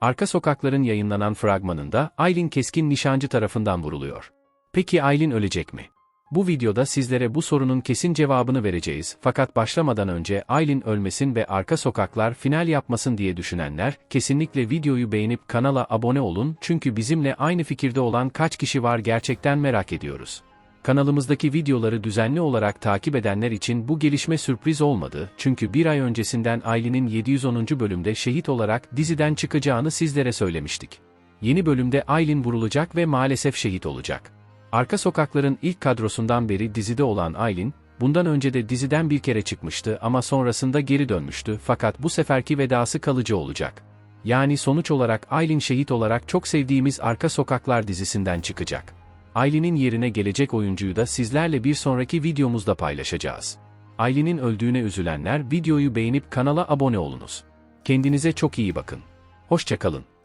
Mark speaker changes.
Speaker 1: Arka Sokakların yayınlanan fragmanında Aylin Keskin nişancı tarafından vuruluyor. Peki Aylin ölecek mi? Bu videoda sizlere bu sorunun kesin cevabını vereceğiz. Fakat başlamadan önce Aylin ölmesin ve Arka Sokaklar final yapmasın diye düşünenler, kesinlikle videoyu beğenip kanala abone olun çünkü bizimle aynı fikirde olan kaç kişi var gerçekten merak ediyoruz. Kanalımızdaki videoları düzenli olarak takip edenler için bu gelişme sürpriz olmadı çünkü bir ay öncesinden Aylin'in 710. bölümde şehit olarak diziden çıkacağını sizlere söylemiştik. Yeni bölümde Aylin vurulacak ve maalesef şehit olacak. Arka Sokakların ilk kadrosundan beri dizide olan Aylin, bundan önce de diziden bir kere çıkmıştı ama sonrasında geri dönmüştü fakat bu seferki vedası kalıcı olacak. Yani sonuç olarak Aylin şehit olarak çok sevdiğimiz Arka Sokaklar dizisinden çıkacak. Aylin'in yerine gelecek oyuncuyu da sizlerle bir sonraki videomuzda paylaşacağız. Aylin'in öldüğüne üzülenler videoyu beğenip kanala abone olunuz. Kendinize çok iyi bakın. Hoşçakalın.